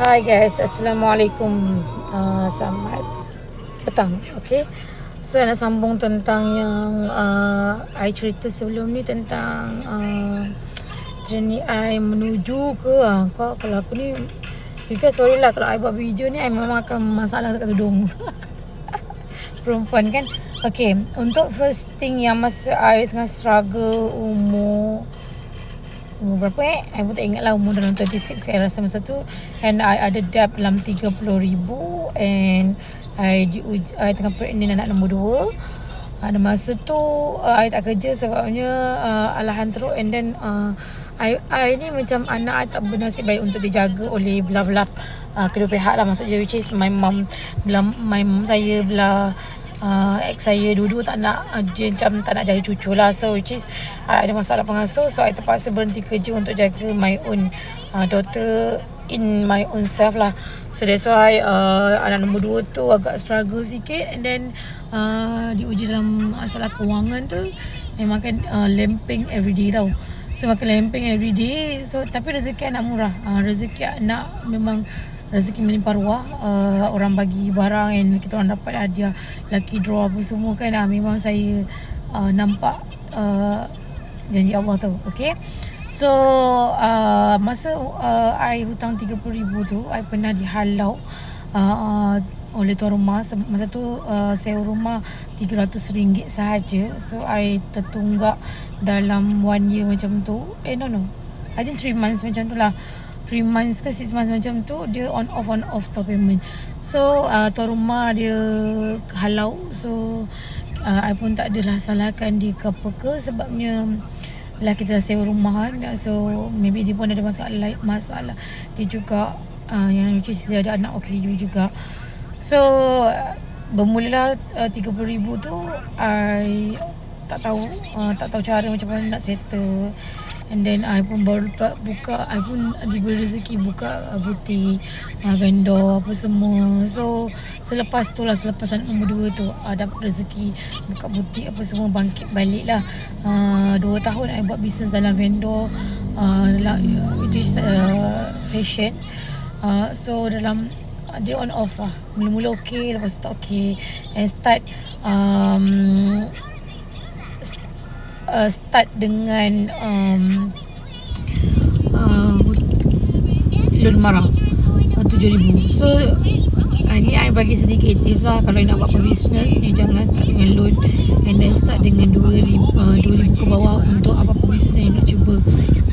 Hai guys, Assalamualaikum. Uh, Selamat petang, okay? So nak sambung tentang yang uh, I cerita sebelum ni tentang uh, Journey I menuju ke uh, kau, Kalau aku ni You guys sorry lah kalau I buat video ni I memang akan masalah dekat tudung. Perempuan kan? Okay, untuk first thing yang masa I tengah struggle umur umur berapa eh? I pun tak ingat lah umur dalam 26 saya rasa masa tu and I ada debt dalam 30 ribu and I, di, I tengah pregnant anak nombor 2 ada masa tu uh, I tak kerja sebabnya uh, alahan teruk and then uh, I, I ni macam anak I tak bernasib baik untuk dijaga oleh belah-belah uh, kedua pihak lah. Maksudnya which is my mom belah my mom saya belah uh, ex saya dua-dua tak nak uh, dia macam tak nak jaga cucu lah. So which is uh, ada masalah pengasuh. So I terpaksa berhenti kerja untuk jaga my own uh, daughter in my own self lah. So that's why uh, anak nombor dua tu agak struggle sikit. And then uh, diuji dalam masalah kewangan tu. Memang kan uh, lempeng everyday tau. So makan lempeng everyday. So tapi rezeki anak murah. Uh, rezeki anak memang rezeki melimpah ruah uh, orang bagi barang and kita orang dapat hadiah lucky draw apa semua kan uh, memang saya uh, nampak uh, janji Allah tu okay so uh, masa uh, I hutang 30,000 tu I pernah dihalau uh, oleh tuan rumah. Masa tu uh, sewa rumah RM300 sahaja. So I tertunggak dalam one year macam tu. Eh no no. I think 3 months macam tu lah 3 months ke 6 months macam tu dia on off on off tau payment. So uh, tuan rumah dia halau. So uh, I pun tak adalah salahkan dia ke apa ke. Sebabnya lah kita dah sewa rumah kan. So maybe dia pun ada masalah masalah. Dia juga uh, yang is dia ada anak OKU juga. So bermula uh, 30,000 tu I tak tahu uh, tak tahu cara macam mana nak settle And then I pun baru dapat buka I pun diberi rezeki buka uh, butik uh, Vendor apa semua. So selepas tu lah Selepas anak nombor dua tu uh, Dapat rezeki Buka butik apa semua Bangkit balik lah. Uh, Dua tahun I buat bisnes dalam vendor uh, Which is uh, fashion. Uh, So dalam Dia on off lah. Mula-mula okay Lepas tu tak okay. And start um, uh, start dengan um, uh, loan marah uh, RM7,000 so uh, ni I bagi sedikit tips lah kalau nak buat business you jangan start dengan loan and then start dengan RM2,000 uh, RM2,000 ke bawah untuk apa-apa business yang you nak cuba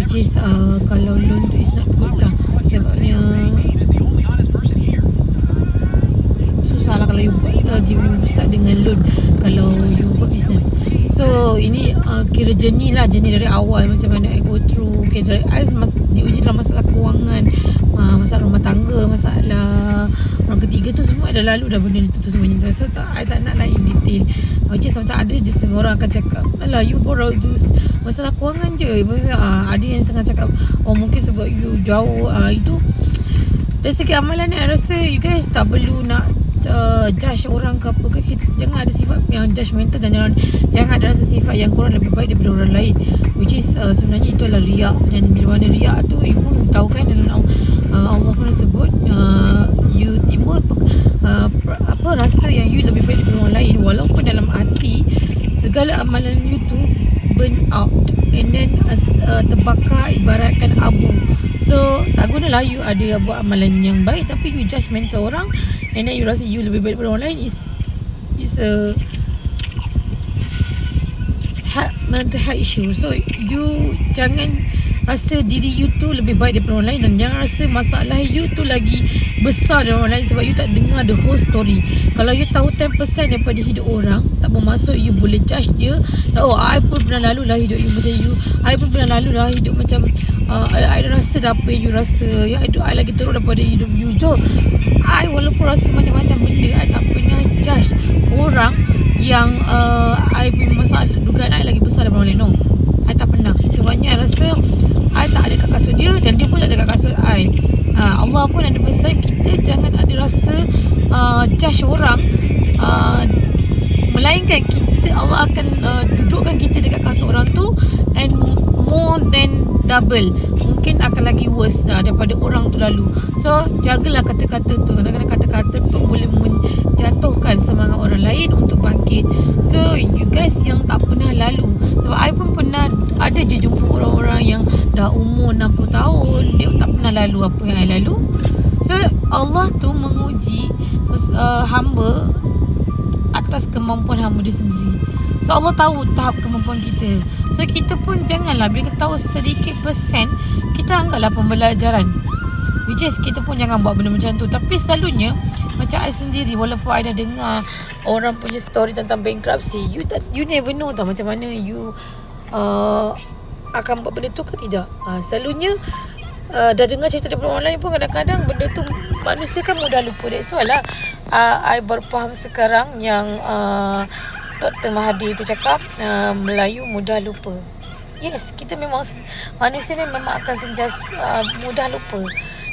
which is uh, kalau loan tu is not good lah. Sebabnya susah lah kalau you uh, you start dengan loan kalau you buat business. So ini uh, kira jenis lah jenis dari awal macam mana I go through. Okay, dari, I diuji dalam masalah kewangan uh, Masalah rumah tangga Masalah orang ketiga tu semua dah lalu dah benda tu, tu semuanya tu So tak, I tak nak lah in detail. Uh, Which is macam ada je setengah orang akan cakap Alah you borrow tu masalah kewangan je. Maksudnya, uh, Ada yang setengah cakap Oh mungkin sebab you jauh. Uh, Itu dari segi amalan ni I rasa you guys tak perlu nak uh, judge orang ke apa ke kita jangan ada sifat yang judgemental dan jangan jangan ada rasa sifat yang kurang lebih baik daripada orang lain. Which is uh, sebenarnya itu adalah riak. Dan bila mana riak tu you pun tahu kan dalam uh, Allah pun sebut uh, you timbul uh, apa rasa yang you lebih baik daripada orang lain. Walaupun dalam hati segala amalan you tu burn out. And then uh, terbakar ibaratkan abu so tak gunalah you ada buat amalan yang baik tapi you judgemental orang and then you rasa you lebih baik daripada orang lain is is a mental health issue. So you jangan rasa diri you tu lebih baik daripada orang lain dan jangan rasa masalah you tu lagi besar daripada orang lain sebab you tak dengar the whole story. Kalau you tahu 10% daripada hidup orang tak bermaksud you boleh judge dia. Oh I pun pernah lalu lah hidup you macam you. I pun pernah lalu lah hidup macam uh, I, I rasa dah apa yang you rasa. Ya, hidup I lagi teruk daripada hidup you. So I walaupun rasa macam-macam benda I tak pernah judge orang yang uh, I punya masalah dugaan I lagi besar daripada orang lain. No I tak pernah sebabnya I rasa I tak ada kat kasut dia dan dia pun tak ada kat kasut I. Ha, Allah pun ada pesan kita jangan ada rasa uh, judge orang uh, melainkan kita Allah akan uh, dudukkan kita dekat kasut orang tu and more than double mungkin akan lagi worse uh, daripada orang tu lalu. So jagalah kata-kata tu. Kadang-kadang kata-kata tu boleh menjatuhkan semangat orang lain untuk bangkit. So you guys yang tak pernah lalu. Sebab I pun pernah ada je jumpa orang-orang yang dah umur 60 tahun. Dia tak pernah lalu apa yang I lalu. So Allah tu menguji uh, hamba atas kemampuan hamba dia sendiri. So Allah tahu tahap kemampuan kita. So kita pun janganlah bila kita tahu sedikit persen kita anggaplah pembelajaran. Which is kita pun jangan buat benda macam tu. Tapi selalunya macam I sendiri walaupun I dah dengar orang punya story tentang bankruptcy, you tak you never know tau macam mana you uh, akan buat benda tu ke tidak. Uh, selalunya uh, dah dengar cerita daripada orang lain pun kadang-kadang benda tu manusia kan mudah lupa. That's why lah uh, I baru faham sekarang yang uh, Dr. Mahathir tu cakap uh, Melayu mudah lupa. Yes, kita memang manusia ni memang akan sentiasa uh, mudah lupa.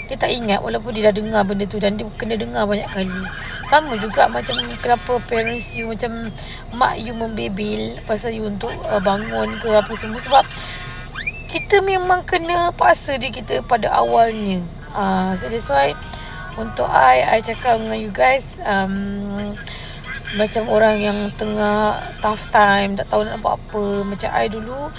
Dia tak ingat walaupun dia dah dengar benda tu dan dia kena dengar banyak kali. Sama juga macam kenapa parents you macam mak you membebil pasal you untuk uh, bangun ke apa semua sebab kita memang kena paksa diri kita pada awalnya. Uh, so that's why untuk I, I cakap dengan you guys um, macam orang yang tengah tough time tak tahu nak buat apa. Macam I dulu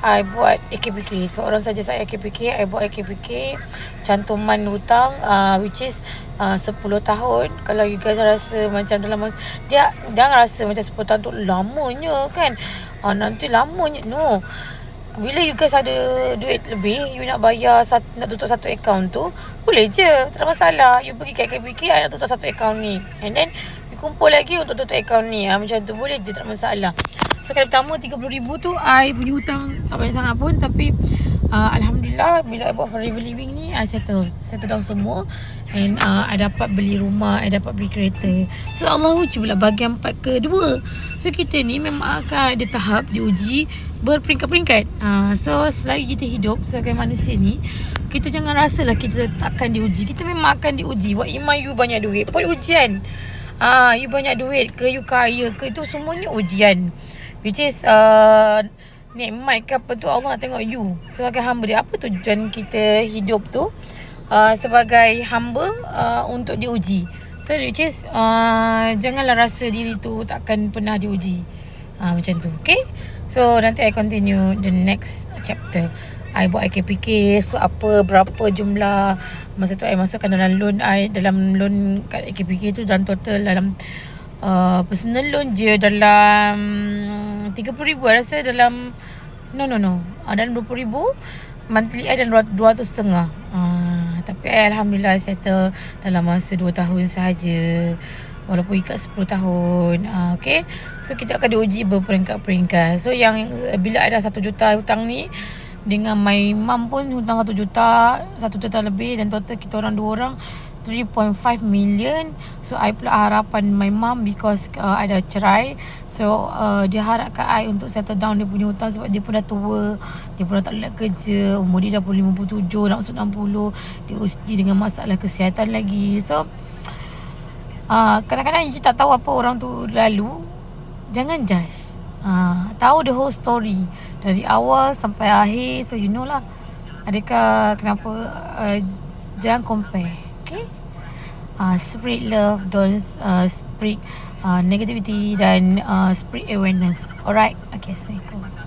I buat AKPK so orang saja saya AKPK I buat AKPK cantuman hutang uh, which is uh, 10 tahun. Kalau you guys rasa macam dalam masa dia jangan rasa macam 10 tahun tu lamanya kan? Uh, nanti lamanya no. Bila you guys ada duit lebih You nak bayar satu, Nak tutup satu account tu Boleh je. Tak ada masalah. You pergi kat KPK I nak tutup satu account ni. And then kumpul lagi Untuk tutup account ni ha, Macam tu boleh je Tak masalah So kali pertama RM30,000 tu I punya hutang Tak banyak sangat pun Tapi uh, Alhamdulillah Bila I buat forever living ni I settle Settle down semua And uh, I dapat beli rumah I dapat beli kereta So Allah uji pula bahagian part kedua So kita ni memang akan ada tahap diuji berperingkat-peringkat. Uh, so selagi kita hidup sebagai manusia ni, kita jangan rasa lah kita takkan diuji. Kita memang akan diuji. What ima you banyak duit pun ujian. Uh, you banyak duit ke you kaya ke itu semuanya ujian. Which is uh, nikmat ke apa tu Allah nak tengok you sebagai hamba dia. Apa tujuan kita hidup tu? Uh, sebagai hamba uh, untuk diuji. So which is uh, janganlah rasa diri tu takkan pernah diuji. Uh, macam tu. Okay? So nanti I continue the next chapter. I buat IKPK so apa berapa jumlah masa tu I masukkan dalam loan I dalam loan kat IKPK tu dan total dalam uh, personal loan je dalam 30,000 I rasa dalam no no no uh, dalam 20,000 monthly I dalam 200 setengah. Uh, tapi I Alhamdulillah I settle dalam masa 2 tahun sahaja walaupun ikat 10 tahun. Uh, okay? So kita akan diuji berperingkat-peringkat. So yang bila ada 1 juta hutang ni dengan my mum pun hutang 1 juta 1 juta lebih dan total kita orang dua orang 3.5 million. So I pula harapan my mum because uh, I dah cerai. So uh, dia harapkan I untuk settle down dia punya hutang sebab dia pun dah tua. Dia pun dah tak boleh kerja. Umur dia dah pun 57 nak masuk 60 dia uji dengan masalah kesihatan lagi. So Ah, kadang-kadang you tak tahu apa orang tu lalu. Jangan judge. Uh, tahu the whole story dari awal sampai akhir so you know lah adakah kenapa uh, jangan compare okay? Uh, spread love don't uh, spread uh, negativity dan uh, spread awareness. Alright okay assalamualaikum